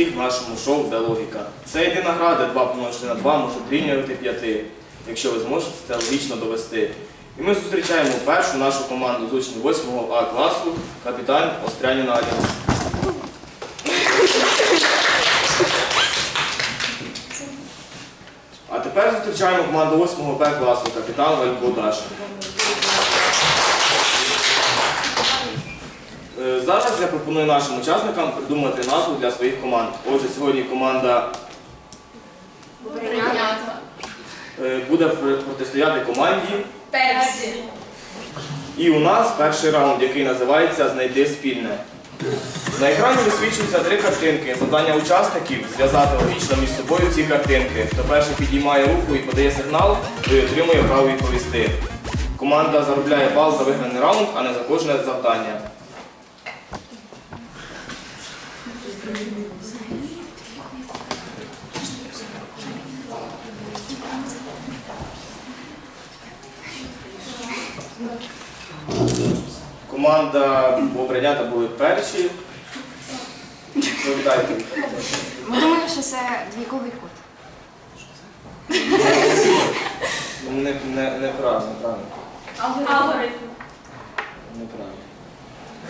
всіх в нашому шоу «Де логіка». Це єдина гра, де 2 помножити на 2 може дорівнювати 5, якщо ви зможете це логічно довести. І ми зустрічаємо першу нашу команду з учнів 8 А класу, капітан Остряніна Аліна. А тепер зустрічаємо команду 8 Б класу, капітан Валько Даша. Зараз я пропоную нашим учасникам придумати назву для своїх команд. Отже, сьогодні команда е, буде протистояти команді. Пепсі. І у нас перший раунд, який називається Знайди спільне. На екрані висвічуються три картинки. Завдання учасників зв'язати логічно між собою ці картинки. Хто перший підіймає руку і подає сигнал, той отримує право відповісти. Команда заробляє бал за виграний раунд, а не за кожне завдання. Команда Бобринята були перші. Привітайте. Ми думали, що це двійковий код. Не, не, неправильно, правильно. Алгоритм. Неправильно.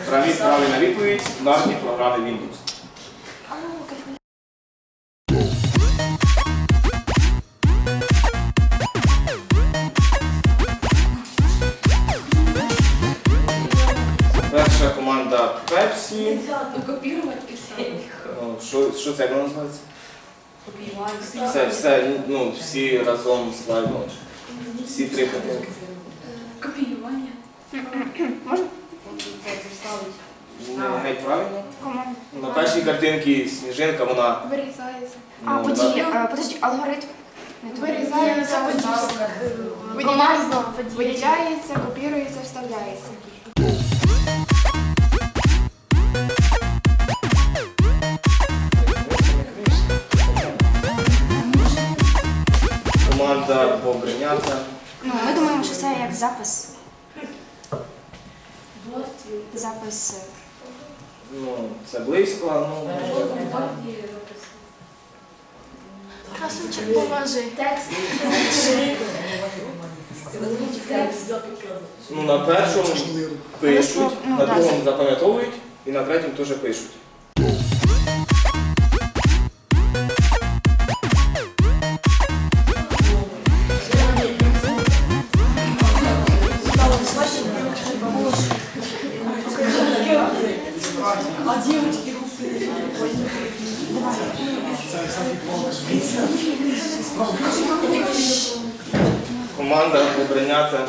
Праві, правильна відповідь стандартні програми Windows. Pepsi. Копірувати все. Ну, Що, що це як воно називається? Все, все, ну, всі разом слайдом. Всі три картинки. Копіювання. Можна? Не геть правильно. Команда. На першій картинці сніжинка, вона. Вирізається. А, ну, події, а, подожди, алгоритм. Вирізається, команда виділяється, копірується, вставляється. Команда Бобринята. Ну, ми думаємо, що це як запис. Запис. е, Ну, це близько, ну. Красунчик, поможи. Текст. Ну, на першому пишуть, Ну, на другому запам'ятовують і на третьому теж пишуть. Команда Бобринята.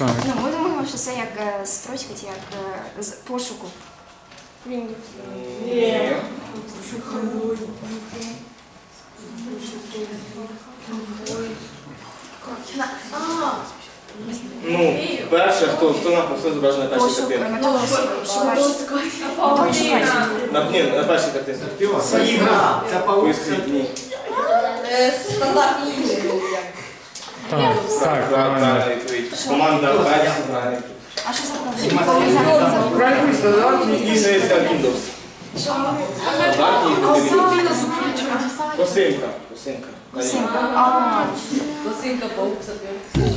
Ну, ми думаємо, що це як е, строчка, як е, з пошуку. Ні. Ну, перше, хто, хто написав зображення на першій картинці? На, ні, на першій картинці. Це паук. Поясніть, ні. Стандартні ігри. Так, так, Правильна правильно. відповідь. Команда правильна відповідь. А що? Правильно, стандартні ігри для Windows. Стандартні ігри для Windows. Косинка. Косинка. На лінії. А, Лосинка паук сапер.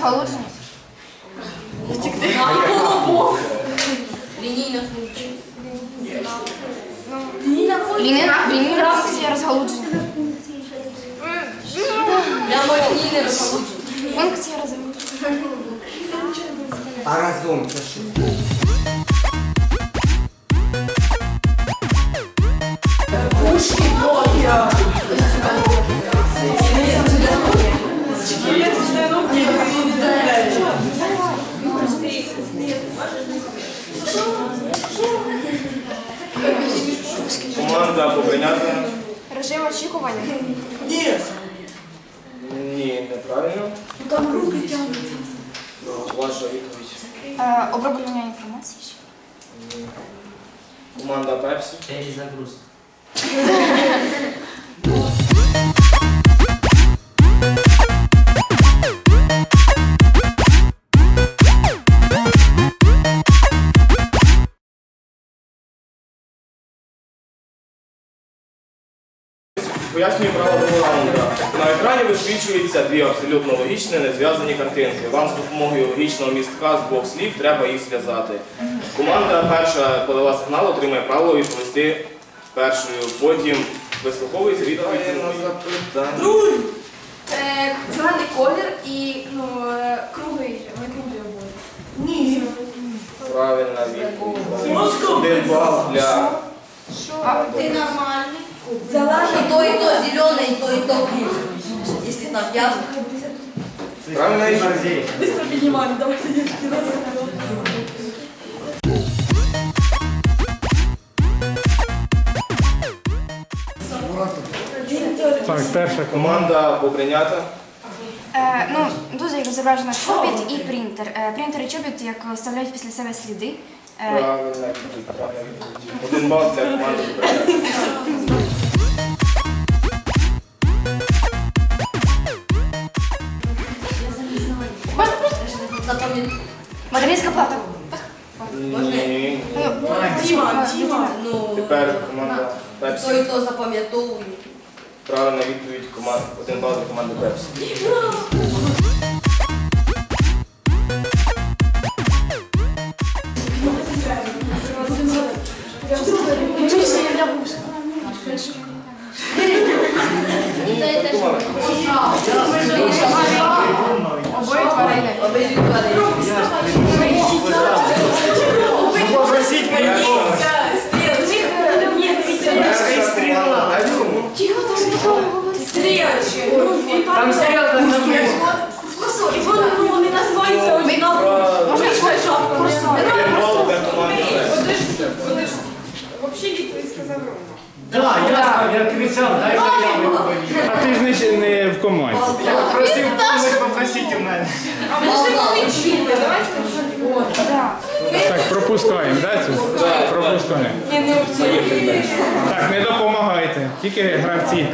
А, розгалудження. Лінійна функція. Лінійна лінійна функція розгалудження. Прямолінійне розгалудження. Функція розгалудження. А разом це що? Очікування. Ні, неправильно. Там руки тягнуться. Ваша відповідь. Е, Оброблення інформації ще. Команда Пепсі. Перезагрузка. Пояснюю правила другого. На екрані висвічуються дві абсолютно логічні, незв'язані картинки. Вам з допомогою логічного містка з двох слів треба їх зв'язати. Команда перша подала сигнал, отримає право відповісти першою. Потім вислуховується відповідь на запитання. Е, Зелений колір і ну, е, круглий, не круглий обоє. Ні. Правильна відповідь. Один бал для Ты нормальный И то, и то зеленый, и то, и то красный. Если там ясно. правильна відповідь. Быстро піднімаємо, давайте дітки раз. Так, перша команда. Команда поприйнята. Е, ну, тут як зображено чобіт і принтер. Е, принтер і чобіт як вставляють після себе сліди. Е, Правильна відповідь. правильна відповідь. Один бал для команди поприйнята. материнська плата. Ні. Діма, Діма. Ну, Тепер команда Пепсі. то, и то запам'ятовую. Правильна відповідь команд. Один бал для команди Пепсі. Обоє тварини. Обидві тварини. Там стрілка на І вони, ну, однаково. Курсор. Курсор. Взагалі відповідь сказав Рома. Да, я кричав, дай я. А ти ж не, ще не в команді. Я просив помочь попросити у мене. А ми ж не вчили, давайте. Да. Так, пропускаємо, да, цю? Пропускаємо. Так, не допомагайте. Тільки гравці.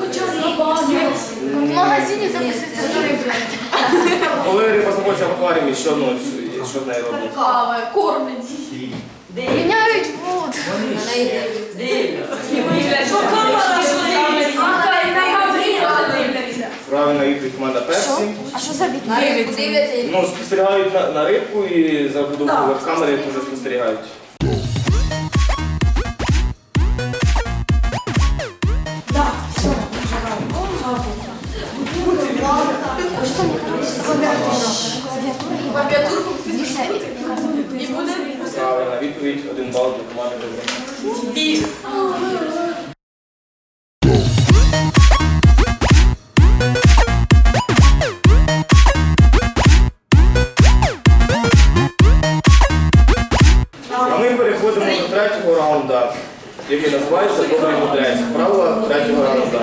Хоча на пам'ять. В магазині записується риби. Коли риба знаходиться в акваріумі, що, ну, що- з нею роблять? Кава, кормлять. Міняють воду. Правильна відповідь команда Пепсі. А що за від? На рибку дивляться і Ну, спостерігають на, на рибку і за будовою камери теж спостерігають. Третього раунда, який називається Добрий мудрець. Правила третього раунда.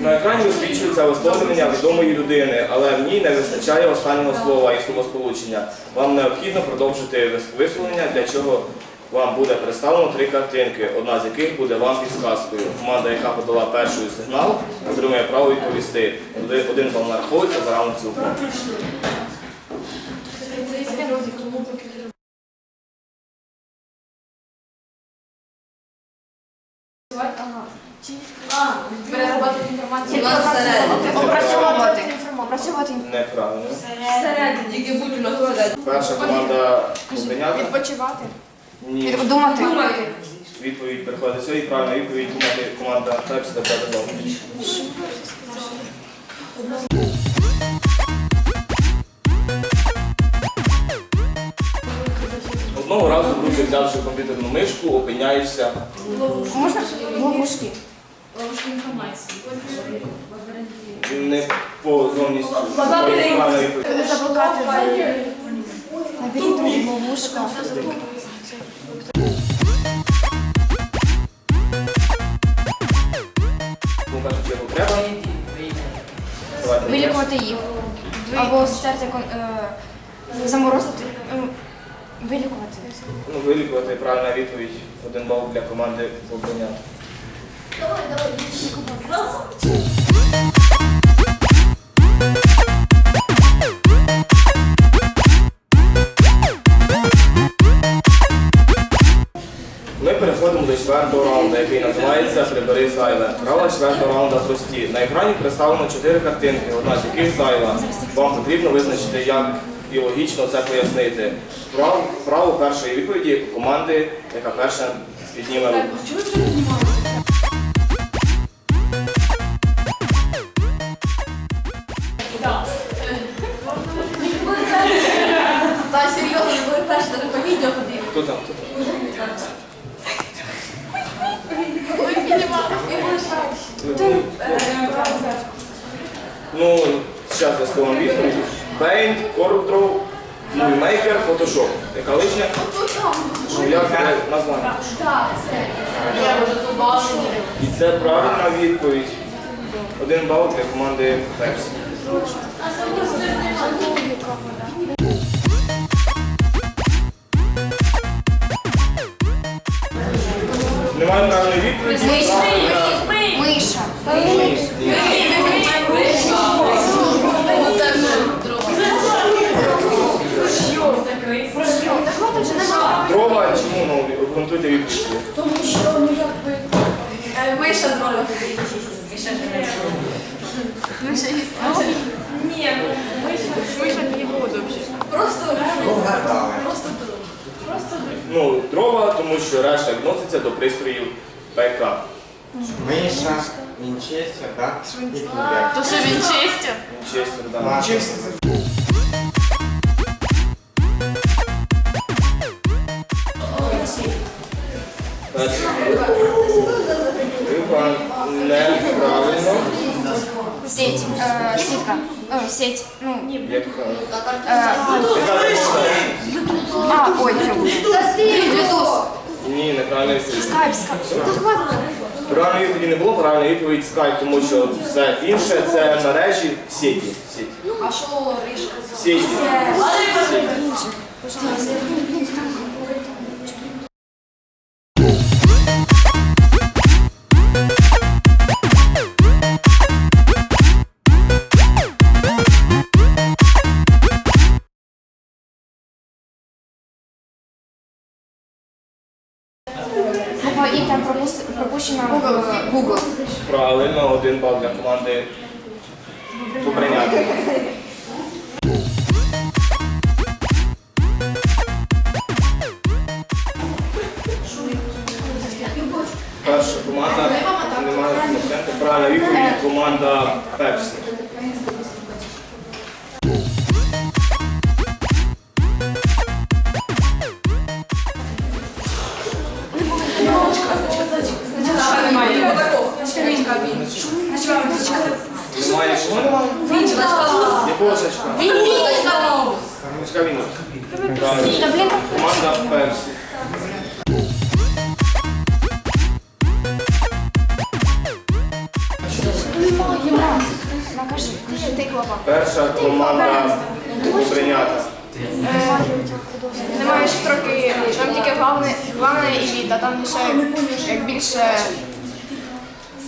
На екрані висвічується висловлення відомої людини, але в ній не вистачає останнього слова і словосполучення. Вам необхідно продовжити вис- висловлення, для чого вам буде представлено три картинки, одна з яких буде вам підсказкою. Команда, яка подала перший сигнал, отримує право відповісти. Один- бал нараховується за раунд цілком. Перерабатувати інформацію. Опрацьовувати. Опрацьовувати. Неправильно. Всередині. Тільки будь у нас всередині. Перша команда прийняти. Відпочивати. Ні. Думати. Відповідь приходить сьогодні. Правильно правильна відповідь команда Пепсі та П'ята Одного разу, друзі, взявши комп'ютерну мишку, опиняєшся. Можна ловушки. Ловушка інформації. Не по зовністю. Заблукати в. Ну, треба. Вилікувати їх. Або стерти, е, заморозити. Вилікувати. Ну, вилікувати правильна відповідь. Один бал для команди Бобриня. Ми переходимо до четвертого раунду, який називається Прибери зайве. Правила четвертого раунду прості. На екрані представлено чотири картинки, одна з яких зайва. Вам потрібно визначити, як і логічно це пояснити. Право, право першої відповіді команди, яка перша підніме руку. Та серйозно, не були перші, то не відео ходили. Хто там? Хто там? Ви ви були старші. Ну, зараз я скажу вам відповідь. Paint, CorelDRAW, Movie Maker, Photoshop. Яка лишня? Ну, як це названня? Так, це. Я вже зубавлені. І це правильна відповідь. Один бал для команди Пепсі. Немає правильної відповіді. Миша. Дрова чому ну, обґрунтуйте відповідь. Тому що, ну якби... Миша дрова. Ні, вийшла не було добре. Просто... Просто дрова. Ну, дрова, тому що решта відноситься до пристроїв ПК. Миша, Вінчестер, так? То що він чистив? Чесно, неправильно. Сеть. е, Сітка. Е, Сеть. Ну, е, а, ой, Bluetooth. Ні, неправильно відповідь. Скайп, скайп. Правильної відповіді не було, правильна відповідь Skype, тому що все інше це мережі сіті. Сіті. А що рижка? Сіті. Буква один бал для команди Побриняти. Перша команда немає конкурента. Правильна відповідь команда Пепсі. Перша команда прийнята. Немає строки, там тільки головне, головне і від, а там лише як більше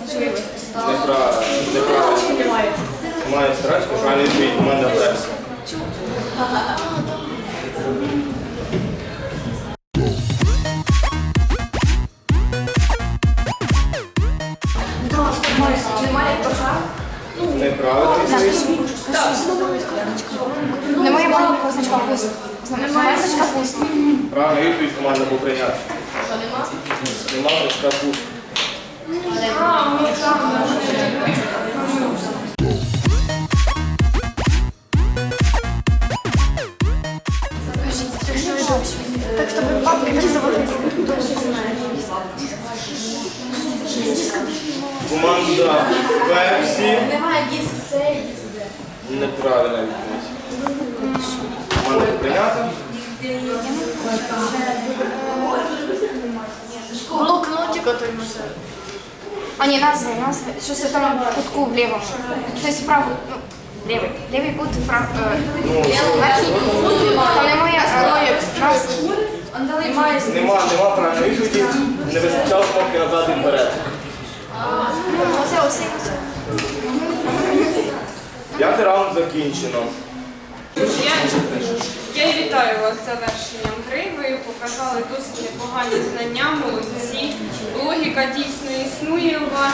можливостей. Неправильно. Неправильно. Немає страчки, правильно відповідь команда Пепсі. Немає коша? Неправильно. Немає маленького значка пуст. Немає значка пуст. Правильна відповідь команда був прийнята. Нема значка пуст. Так, чтобы папка не заводила. Команда Правильна відповідь. Команда прийнята. Блокнотика той може. А ні, назви, назви. Щось там в кутку в лівому. Тобто вправо, ну, лівий. Лівий кут, вправо. Е, Ну, верхній. Там немає е, назв. нема, нема правильної відповіді. Не вистачало кнопки назад і вперед. Ну, оце оце. П'ятий раунд закінчено. Я, я вітаю вас з завершенням гри. Ви показали досить непогані знання, молодці. Логіка дійсно існує у вас.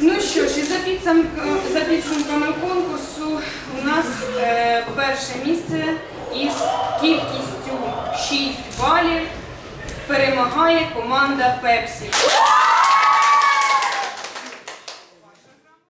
Ну що ж, і за, підсум- за підсумками конкурсу у нас е, перше місце із кількістю 6 балів перемагає команда Пепсі.